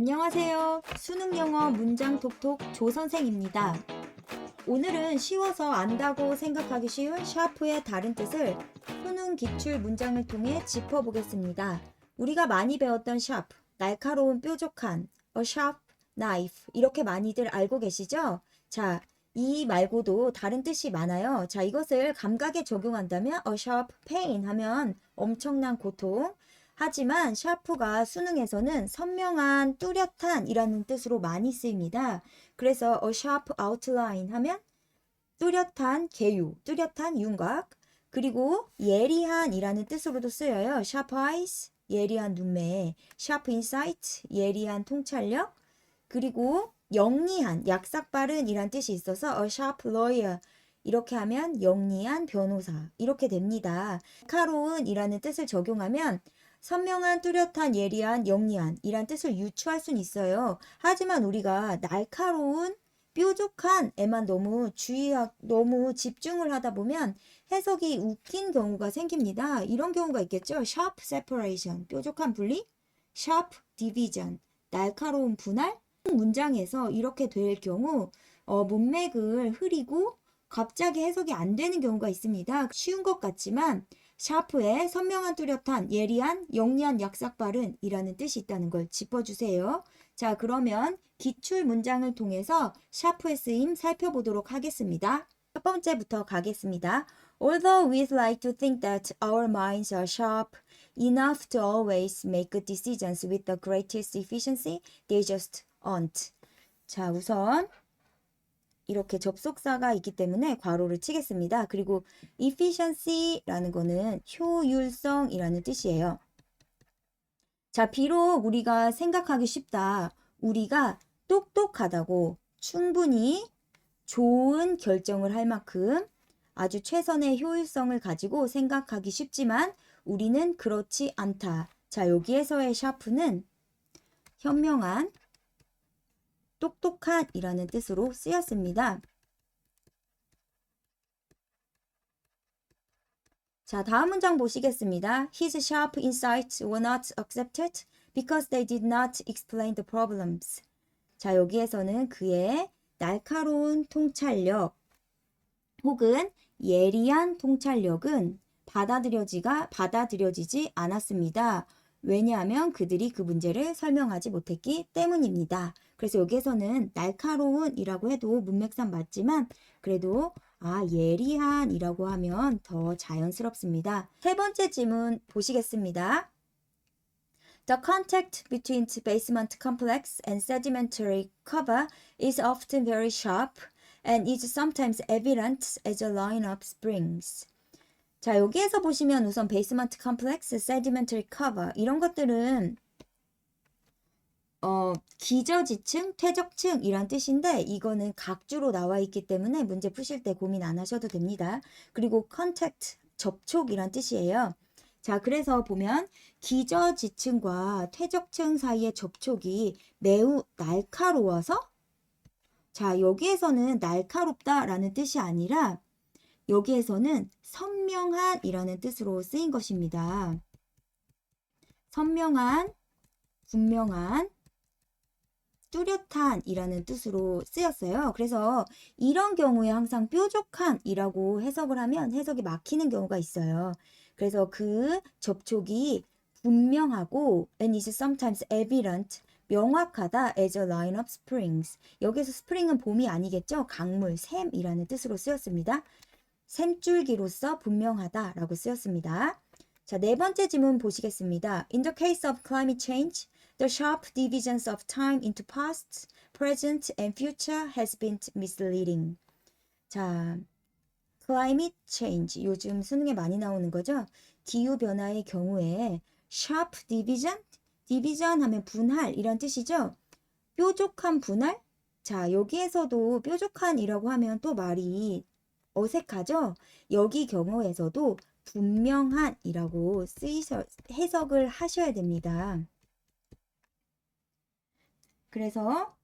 안녕하세요. 수능 영어 문장 톡톡 조 선생입니다. 오늘은 쉬워서 안다고 생각하기 쉬운 샤프의 다른 뜻을 수능 기출 문장을 통해 짚어보겠습니다. 우리가 많이 배웠던 샤프, 날카로운 뾰족한, a sharp knife 이렇게 많이들 알고 계시죠? 자, 이 말고도 다른 뜻이 많아요. 자, 이것을 감각에 적용한다면 a sharp pain 하면 엄청난 고통, 하지만 샤프가 수능에서는 선명한, 뚜렷한이라는 뜻으로 많이 쓰입니다. 그래서 a sharp outline 하면 뚜렷한 개유, 뚜렷한 윤곽, 그리고 예리한이라는 뜻으로도 쓰여요. sharp eyes, 예리한 눈매, sharp insight, 예리한 통찰력, 그리고 영리한, 약삭빠른이란 뜻이 있어서 a sharp lawyer, 이렇게 하면 영리한 변호사, 이렇게 됩니다. 날카로운이라는 뜻을 적용하면 선명한, 뚜렷한, 예리한, 영리한 이란 뜻을 유추할 수는 있어요. 하지만 우리가 날카로운, 뾰족한에만 너무 주의하, 너무 집중을 하다 보면 해석이 웃긴 경우가 생깁니다. 이런 경우가 있겠죠. sharp separation, 뾰족한 분리, sharp division, 날카로운 분할. 문장에서 이렇게 될 경우 어, 문맥을 흐리고 갑자기 해석이 안 되는 경우가 있습니다. 쉬운 것 같지만 샤프의 선명한 뚜렷한 예리한 영리한 약삭빠른 이라는 뜻이 있다는 걸 짚어주세요. 자 그러면 기출 문장을 통해서 샤프의 쓰임 살펴보도록 하겠습니다. 첫 번째부터 가겠습니다. Although we'd like to think that our minds are sharp enough to always make decisions with the greatest efficiency, they just aren't. 자 우선 이렇게 접속사가 있기 때문에 괄호를 치겠습니다. 그리고 efficiency라는 거는 효율성이라는 뜻이에요. 자, 비록 우리가 생각하기 쉽다. 우리가 똑똑하다고 충분히 좋은 결정을 할 만큼 아주 최선의 효율성을 가지고 생각하기 쉽지만 우리는 그렇지 않다. 자, 여기에서의 샤프는 현명한 똑똑한이라는 뜻으로 쓰였습니다. 자, 다음 문장 보시겠습니다. His sharp insights were not accepted because they did not explain the problems. 자, 여기에서는 그의 날카로운 통찰력 혹은 예리한 통찰력은 받아들여지가 받아들여지지 않았습니다. 왜냐하면 그들이 그 문제를 설명하지 못했기 때문입니다. 그래서 여기에서는 날카로운이라고 해도 문맥상 맞지만 그래도 아 예리한이라고 하면 더 자연스럽습니다. 세 번째 질문 보시겠습니다. The contact between basement complex and sedimentary cover is often very sharp and is sometimes evident as a line of springs. 자, 여기에서 보시면 우선 베이스먼트 컴플렉스, 세디멘터리 커버 이런 것들은 어, 기저지층, 퇴적층 이란 뜻인데 이거는 각주로 나와 있기 때문에 문제 푸실 때 고민 안 하셔도 됩니다. 그리고 컨택트, 접촉이란 뜻이에요. 자, 그래서 보면 기저지층과 퇴적층 사이의 접촉이 매우 날카로워서 자, 여기에서는 날카롭다라는 뜻이 아니라 여기에서는 선명한이라는 뜻으로 쓰인 것입니다. 선명한, 분명한, 뚜렷한이라는 뜻으로 쓰였어요. 그래서 이런 경우에 항상 뾰족한이라고 해석을 하면 해석이 막히는 경우가 있어요. 그래서 그 접촉이 분명하고 and is sometimes evident 명확하다 as a line of springs. 여기서 spring은 봄이 아니겠죠? 강물, 샘이라는 뜻으로 쓰였습니다. 샘줄기로서 분명하다라고 쓰였습니다. 자, 네 번째 질문 보시겠습니다. In the case of climate change, the sharp divisions of time into past, present, and future has been misleading. 자, climate change 요즘 수능에 많이 나오는 거죠. 기후 변화의 경우에 sharp division, division 하면 분할 이런 뜻이죠. 뾰족한 분할? 자, 여기에서도 뾰족한이라고 하면 또 말이 어색하죠? 여기 경우에서도 분명한이라고 쓰이셔, 해석을 하셔야 됩니다. 그래서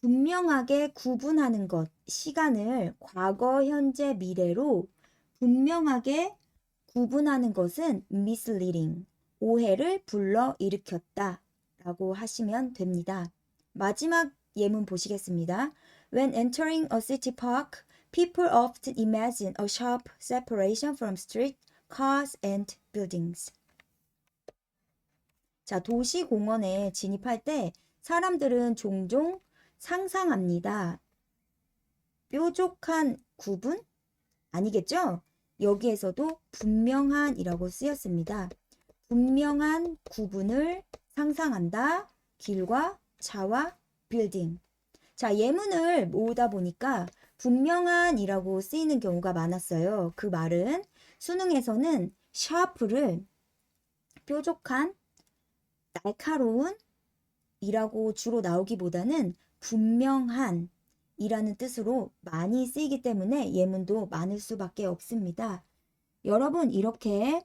분명하게 구분하는 것, 시간을 과거, 현재, 미래로 분명하게 구분하는 것은 misleading, 오해를 불러 일으켰다 라고 하시면 됩니다. 마지막 예문 보시겠습니다. When entering a city park, people often imagine a sharp separation from street, cars and buildings. 자, 도시 공원에 진입할 때 사람들은 종종 상상합니다. 뾰족한 구분? 아니겠죠? 여기에서도 분명한이라고 쓰였습니다. 분명한 구분을 상상한다. 길과 차와 빌딩. 자, 예문을 모으다 보니까 분명한이라고 쓰이는 경우가 많았어요. 그 말은 수능에서는 sharp를 뾰족한, 날카로운 이라고 주로 나오기보다는 분명한 이라는 뜻으로 많이 쓰이기 때문에 예문도 많을 수밖에 없습니다. 여러분 이렇게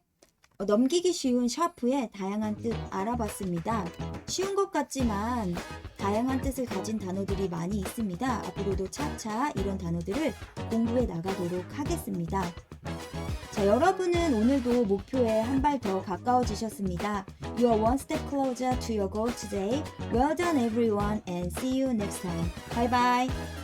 넘기기 쉬운 샤프의 다양한 뜻 알아봤습니다. 쉬운 것 같지만 다양한 뜻을 가진 단어들이 많이 있습니다. 앞으로도 차차 이런 단어들을 공부해 나가도록 하겠습니다. 자, 여러분은 오늘도 목표에 한 발 더 가까워지셨습니다. You are one step closer to your goal today. Well done everyone and see you next time. Bye bye.